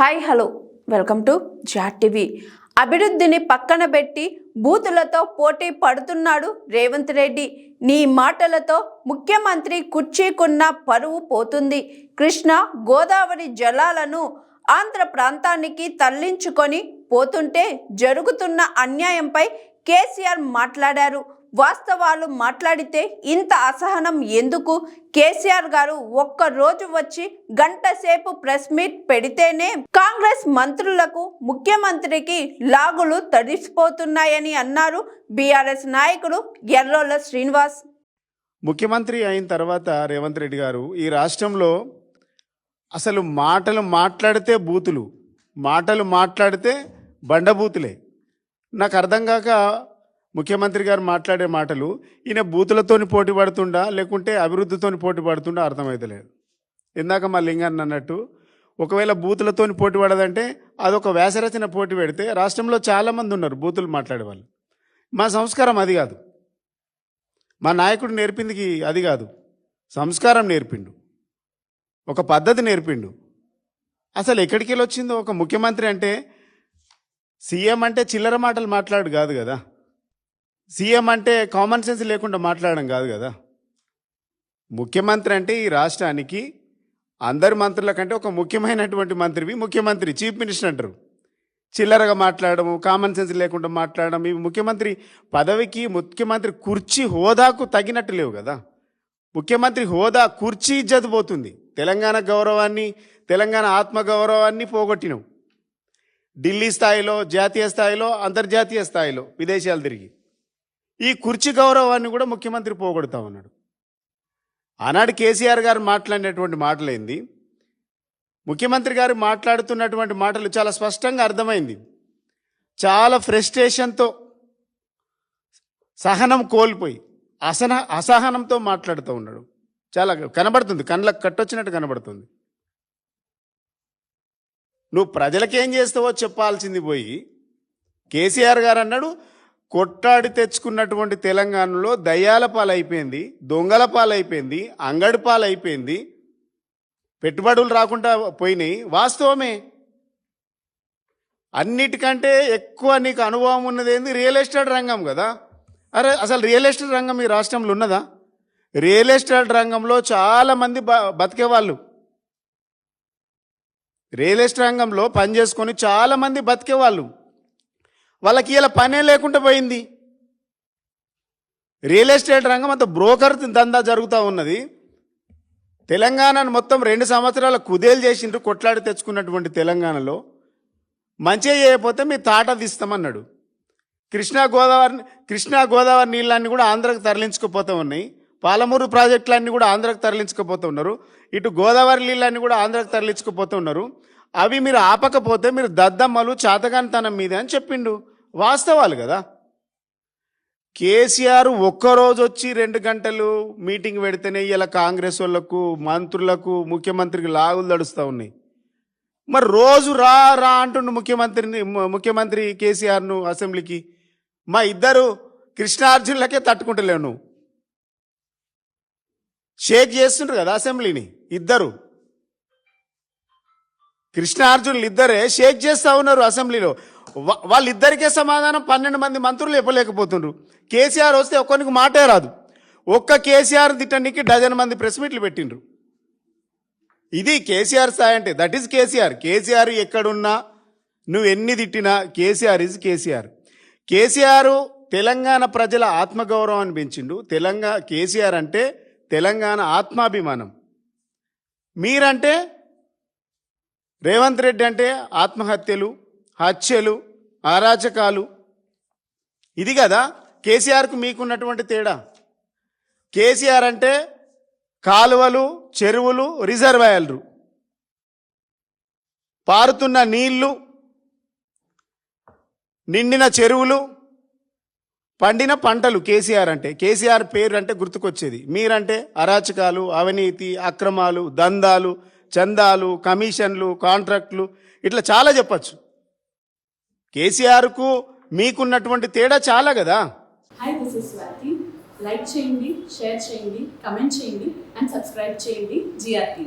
Hi hello. Welcome to జాట్ TV. అభివృద్ధిని పక్కన పెట్టి బూతులతో పోటీ పడుతున్నాడు రేవంత్ రెడ్డి. నీ మాటలతో ముఖ్యమంత్రి కుర్చీకున్న పరువు పోతుంది. కృష్ణ గోదావరి జలాలను ఆంధ్ర ప్రాంతానికి తరలించుకొని పోతుంటే జరుగుతున్న అన్యాయంపై కేసీఆర్ మాట్లాడారు. వాస్తవాలు మాట్లాడితే ఇంత అసహనం ఎందుకు? కేసీఆర్ గారు ఒక్క రోజు వచ్చి గంట సేపు ప్రెస్ మీట్ పెడితేనే కాంగ్రెస్ మంత్రులకు ముఖ్యమంత్రికి లాగులు తడిసిపోతున్నాయని అన్నారు బీఆర్ఎస్ నాయకుడు ఎర్రోల శ్రీనివాస్. ముఖ్యమంత్రి అయిన తర్వాత రేవంత్ రెడ్డి గారు ఈ రాష్ట్రంలో అసలు మాటలు మాట్లాడితే బూతులు మాటలు మాట్లాడితే బండబూతులే. నాకు అర్థం కాక ముఖ్యమంత్రి గారు మాట్లాడే మాటలు ఈయన బూతులతోని పోటీ పడుతుండా లేకుంటే అభివృద్ధితోని పోటీ పడుతుండా అర్థమవుతలేదు ఇందాక మా లింగాన్ని అన్నట్టు ఒకవేళ బూతులతోని పోటీ పడదంటే అదొక వ్యాసరచన పోటీ పెడితే రాష్ట్రంలో చాలామంది ఉన్నారు బూతులు మాట్లాడే వాళ్ళు. మా సంస్కారం అది కాదు. మా నాయకుడు నేర్పిందికి అది కాదు. సంస్కారం నేర్పిండు. ఒక పద్ధతి నేర్పిండు. అసలు ఎక్కడికి వెళ్ళి వచ్చిందో ఒక ముఖ్యమంత్రి అంటే సీఎం అంటే చిల్లర మాటలు మాట్లాడు కాదు కదా. సీఎం అంటే కామన్ సెన్స్ లేకుండా మాట్లాడడం కాదు కదా. ముఖ్యమంత్రి అంటే ఈ రాష్ట్రానికి అందరి మంత్రుల కంటే ఒక ముఖ్యమైనటువంటి మంత్రివి ముఖ్యమంత్రి చీఫ్ మినిస్టర్ అంటారు. చిల్లరగా మాట్లాడము కామన్ సెన్స్ లేకుండా మాట్లాడడం ఇవి ముఖ్యమంత్రి పదవికి ముఖ్యమంత్రి కుర్చీ హోదాకు తగినట్టు లేవు కదా. ముఖ్యమంత్రి హోదా కుర్చీ ఇజ్జత్ పోతుంది. తెలంగాణ గౌరవాన్ని తెలంగాణ ఆత్మగౌరవాన్ని పోగొట్టినాం. ఢిల్లీ స్థాయిలో జాతీయ స్థాయిలో అంతర్జాతీయ స్థాయిలో విదేశాలు తిరిగి. ఈ కుర్చీ గౌరవాన్ని కూడా ముఖ్యమంత్రి పోగొడతా ఉన్నాడు. ఆనాడు కేసీఆర్ గారు మాట్లాడినటువంటి మాటలైంది? ముఖ్యమంత్రి గారు మాట్లాడుతున్నటువంటి మాటలు చాలా స్పష్టంగా అర్థమైంది. చాలా ఫ్రస్ట్రేషన్తో సహనం కోల్పోయి అసహన అసహనంతో మాట్లాడుతూ ఉన్నాడు. చాలా కనబడుతుంది. కళ్ళకు కట్టొచ్చినట్టు కనబడుతుంది. నువ్వు ప్రజలకేం చేస్తావో చెప్పాల్సింది పోయి కేసీఆర్ గారు అన్నాడు కొట్టాడి తెచ్చుకున్నటువంటి తెలంగాణలో దయ్యాల పాలైపోయింది దొంగల పాలైపోయింది అంగడి పాలైపోయింది. పెట్టుబడులు రాకుండా పోయినాయి. వాస్తవమే. అన్నిటికంటే ఎక్కువ నీకు అనుభవం ఉన్నది ఏంది? రియల్ ఎస్టేట్ రంగం కదా. అరే అసలు రియల్ ఎస్టేట్ రంగం ఈ రాష్ట్రంలో ఉన్నదా? రియల్ ఎస్టేట్ రంగంలో చాలామంది బ బతికేవాళ్ళు రియల్ ఎస్టేట్ రంగంలో పని చేసుకొని చాలామంది బతికేవాళ్ళు వాళ్ళకి ఇలా పనే లేకుండా పోయింది. రియల్ ఎస్టేట్ రంగం అంత బ్రోకర్ దందా జరుగుతూ ఉన్నది. తెలంగాణను మొత్తం రెండు సంవత్సరాల కుదేలు చేసిండ్రు కొట్లాడి తెచ్చుకున్నటువంటి తెలంగాణలో. మంచిగా చేయకపోతే మీ తాట తీస్తామన్నాడు. కృష్ణా గోదావరి కృష్ణా గోదావరి నీళ్ళన్నీ కూడా ఆంధ్రకు తరలించుకుపోతూ ఉన్నాయి. పాలమూరు ప్రాజెక్టులన్నీ కూడా ఆంధ్రకు తరలించుకుపోతున్నారు. ఇటు గోదావరి నీళ్ళన్నీ కూడా ఆంధ్రకు తరలించుకుపోతున్నారు. అవి మీరు ఆపకపోతే మీరు దద్దమ్మలు చాతగానితనం మీద అని చెప్పిండు. వాస్తవాలు కదా. కేసీఆర్ ఒక్కరోజు వచ్చి రెండు గంటలు మీటింగ్ పెడితేనే ఇలా కాంగ్రెస్ వాళ్ళకు మంత్రులకు ముఖ్యమంత్రికి లాగులు తడుస్తూ ఉన్నాయి. మరి రోజు రా రా అంటుండు ముఖ్యమంత్రిని ముఖ్యమంత్రి కేసీఆర్ను అసెంబ్లీకి. మా ఇద్దరు కృష్ణార్జునులకే తట్టుకుంటలేవు నువ్వు. షేక్ చేస్తుండ్రు కదా అసెంబ్లీని? ఇద్దరు. కృష్ణార్జునులు ఇద్దరే షేక్ చేస్తూ ఉన్నారు అసెంబ్లీలో. వాళ్ళిద్దరికే సమాధానం పన్నెండు మంది మంత్రులు ఇవ్వలేకపోతుండ్రు కేసీఆర్ వస్తే ఒక్కరికి మాటే రాదు. ఒక్క కేసీఆర్ తిట్టడానికి డజన్ మంది ప్రెస్ మీట్లు పెట్టిండ్రు. ఇది కేసీఆర్ స్థాయి అంటే దట్ ఈస్ కేసీఆర్. కేసీఆర్ ఎక్కడున్నా నువ్వు ఎన్ని తిట్టినా కేసీఆర్ ఇస్ కేసీఆర్. కేసీఆర్ తెలంగాణ ప్రజల ఆత్మగౌరవాన్ని పెంచిండు. తెలంగాణ కేసీఆర్ అంటే తెలంగాణ ఆత్మాభిమానం. మీరంటే రేవంత్ రెడ్డి అంటే ఆత్మహత్యలు హత్యలు అరాచకాలు. ఇది కదా కేసీఆర్కు మీకున్నటువంటి తేడా. కేసీఆర్ అంటే కాలువలు చెరువులు రిజర్వాయర్లు. పారుతున్న నీళ్ళు నిండిన చెరువులు పండిన పంటలు కేసీఆర్ అంటే కేసీఆర్ పేరు అంటే గుర్తుకొచ్చేది. మీరంటే అరాచకాలు అవినీతి అక్రమాలు దందాలు చందాలు కమిషన్లు కాంట్రాక్ట్లు ఇట్లా చాలా చెప్పచ్చు. కేసీఆర్కు మీకున్నటువంటి తేడా చాలా కదా? Hi this is Swathi like చేయండి షేర్ చేయండి కమెంట్ చేయండి అండ్ సబ్స్క్రైబ్ చేయండి జిఆర్టీ